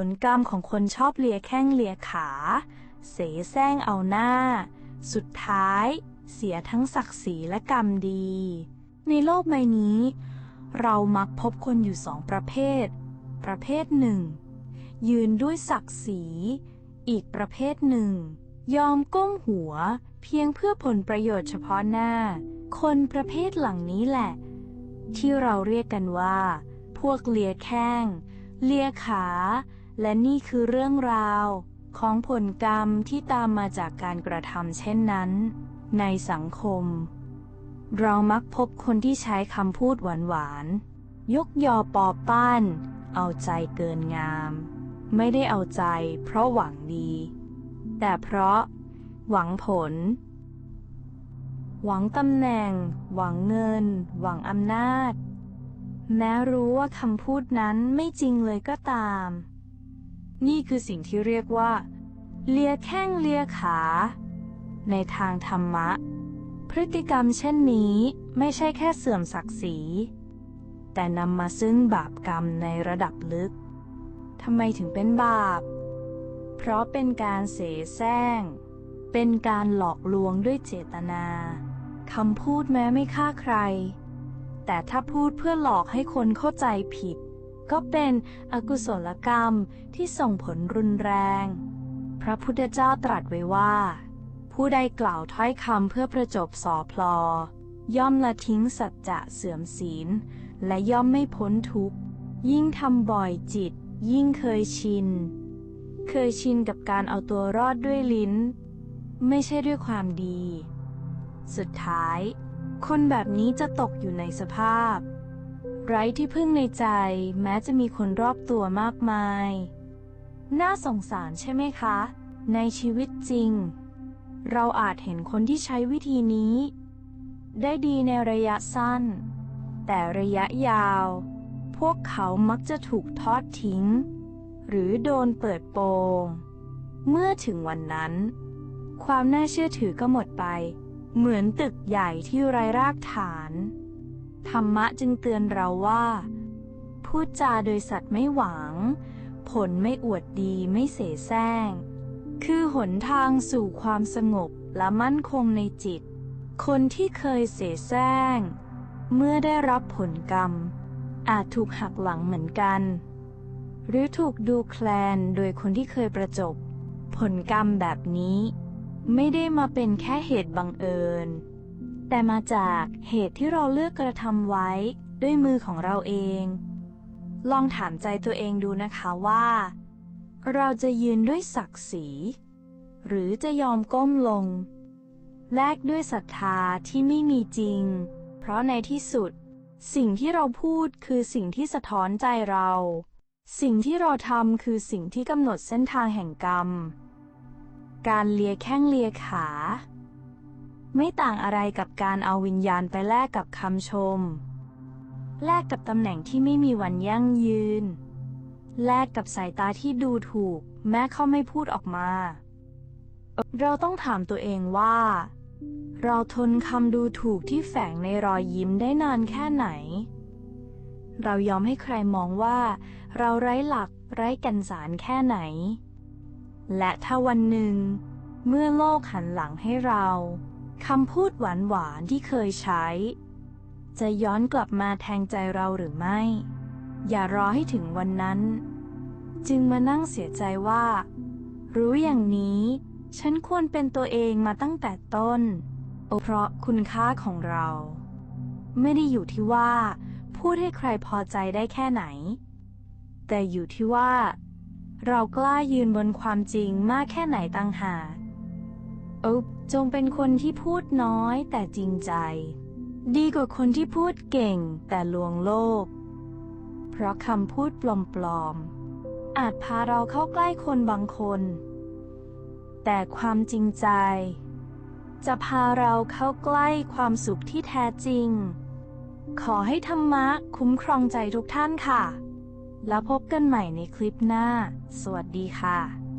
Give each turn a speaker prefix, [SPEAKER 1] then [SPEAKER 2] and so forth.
[SPEAKER 1] ผลกรรมของคนชอบเลียแข้งเลียขา เสแสร้งเอาหน้า สุดท้าย เสียทั้งศักดิ์ศรีและกรรมดี ในโลกใบนี้ เรามักพบคนอยู่สองประเภท ประเภทหนึ่ง ยืนด้วยศักดิ์ศรี อีกประเภทหนึ่ง ยอมก้มหัว เพียงเพื่อผลประโยชน์เฉพาะหน้า คนประเภทหลังนี้แหละ ที่เราเรียกกันว่า พวกเลียแข้งเลียขา และนี่คือเรื่องราวของผลกรรมที่ตามมาจากการกระทำเช่นนั้น ในสังคม เรามักพบคนที่ใช้คำพูดหวานๆ ยกยอปอปั้นเอาใจเกินงาม ไม่ได้เอาใจเพราะหวังดี แต่เพราะ หวังผล หวังตำแหน่ง หวังเงิน หวังอำนาจ แม้รู้ว่าคำพูดนั้นไม่จริงเลยก็ตาม นี่คือสิ่งที่เรียกว่า เลียแข้งเลียขา ในทางธรรมะ พฤติกรรมเช่นนี้ไม่ใช่แค่เสื่อมศักดิ์ศรี แต่นำมาซึ่งบาปกรรมในระดับลึกทำไมถึงเป็นบาป เพราะเป็นการเสแสร้ง เป็นการหลอกลวงด้วยเจตนาคำพูดแม้ไม่ฆ่าใคร แต่ถ้าพูดเพื่อหลอกให้คนเข้าใจผิด ก็เป็นอกุศลกรรมที่ส่งผลรุนแรง พระพุทธเจ้าตรัสไว้ว่า ผู้ใดกล่าวถ้อยคำเพื่อประจบสอพลอย่อมละทิ้งสัจจะเสื่อมศีล และย่อมไม่พ้นทุกข์ ยิ่งทำบ่อยจิต ยิ่งเคยชิน เคยชินกับการเอาตัวรอดด้วยลิ้น ไม่ใช่ด้วยความดี สุดท้าย คนแบบนี้จะตกอยู่ในสภาพ ไร้ที่พึ่งในใจ แม้จะมีคนรอบตัวมากมาย น่าสงสารใช่ไหมคะ ในชีวิตจริง เราอาจเห็นคนที่ใช้วิธีนี้ ได้ดีในระยะสั้น แต่ระยะยาว พวกเขามักจะถูกทอดทิ้ง หรือโดนเปิดโปง เมื่อถึงวันนั้น ความน่าเชื่อถือก็หมดไป เหมือนตึกใหญ่ที่ไร้รากฐาน ธรรมะจึงเตือนเราว่า พูดจาโดยสัตว์ไม่หวัง ผลไม่อวดดีไม่เสแสร้ง คือหนทางสู่ความสงบและมั่นคงในจิต คนที่เคยเสแสร้ง เมื่อได้รับผลกรรม อาจถูกหักหลังเหมือนกัน หรือถูกดูแคลนโดยคนที่เคยประจบ ผลกรรมแบบนี้ ไม่ได้มาเป็นแค่เหตุบังเอิญ แต่มาจากเหตุที่เราเลือกกระทำไว้ด้วยมือของเราเอง ลองถามใจตัวเองดูนะคะว่า เราจะยืนด้วยศักดิ์ศรี หรือจะยอมก้มลง แลกด้วยศรัทธาที่ไม่มีจริง เพราะในที่สุด สิ่งที่เราพูดคือสิ่งที่สะท้อนใจเรา สิ่งที่เราทำคือสิ่งที่กำหนดเส้นทางแห่งกรรม การเลียแข้งเลียขา ไม่ต่างอะไรกับการเอาวิญญาณไปแลกกับคำชม แลกกับตำแหน่งที่ไม่มีวันยั่งยืน แลกกับสายตาที่ดูถูก แม้เขาไม่พูดออกมา เราต้องถามตัวเองว่า เราทนคำดูถูกที่แฝงในรอยยิ้มได้นานแค่ไหน เรายอมให้ใครมองว่า เราไร้หลักไร้กันสารแค่ไหน และถ้าวันหนึ่ง เมื่อโลกหันหลังให้เรา คำพูดหวานๆที่เคยใช้ จะย้อนกลับมาแทงใจเราหรือไม่ อย่ารอให้ถึงวันนั้น จึงมานั่งเสียใจว่า รู้อย่างนี้ ฉันควรเป็นตัวเองมาตั้งแต่ต้น เพราะคุณค่าของเรา ไม่ได้อยู่ที่ว่า พูดให้ใครพอใจได้แค่ไหน แต่อยู่ที่ว่า เรากล้ายืนบนความจริงมากแค่ไหนต่างหาก อบจงเป็นคนที่พูดน้อยแต่จริงใจ ดีกว่าคนที่พูดเก่งแต่ลวงโลก เพราะคำพูดปลอมๆ อาจพาเราเข้าใกล้คนบางคน แต่ความจริงใจ จะพาเราเข้าใกล้ความสุขที่แท้จริง ขอให้ธรรมะคุ้มครองใจทุกท่านค่ะ แล้วพบกันใหม่ในคลิปหน้า สวัสดีค่ะ